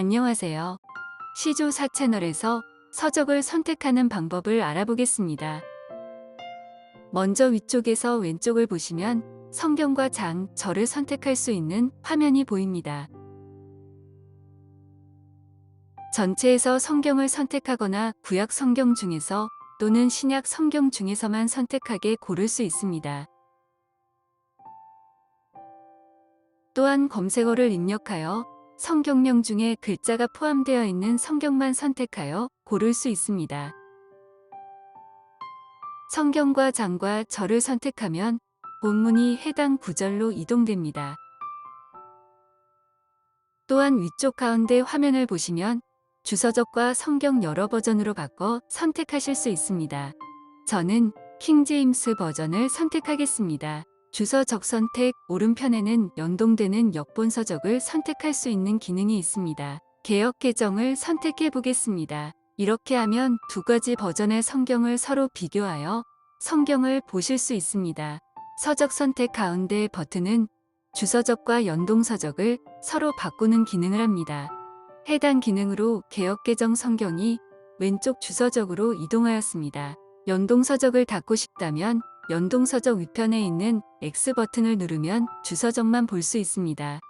안녕하세요. 시조 4채널에서 서적을 선택하는 방법을 알아보겠습니다. 먼저 위쪽에서 왼쪽을 보시면 성경과 장, 절을 선택할 수 있는 화면이 보입니다. 전체에서 성경을 선택하거나 구약 성경 중에서 또는 신약 성경 중에서만 선택하게 고를 수 있습니다. 또한 검색어를 입력하여 성경명 중에 글자가 포함되어 있는 성경만 선택하여 고를 수 있습니다. 성경과 장과 절을 선택하면 본문이 해당 구절로 이동됩니다. 또한 위쪽 가운데 화면을 보시면 주서적과 성경 여러 버전으로 바꿔 선택하실 수 있습니다. 저는 킹제임스 버전을 선택하겠습니다. 주서 적 선택 오른편에는 연동되는 역본 서적을 선택할 수 있는 기능이 있습니다. 개역 계정을 선택해 보겠습니다. 이렇게 하면 두 가지 버전의 성경을 서로 비교하여 성경을 보실 수 있습니다. 서적 선택 가운데 버튼은 주서적과 연동 서적을 서로 바꾸는 기능을 합니다. 해당 기능으로 개역 계정 성경이 왼쪽 주서적으로 이동하였습니다. 연동 서적을 닫고 싶다면 연동 서적 위편에 있는 X 버튼을 누르면 주서적만 볼 수 있습니다.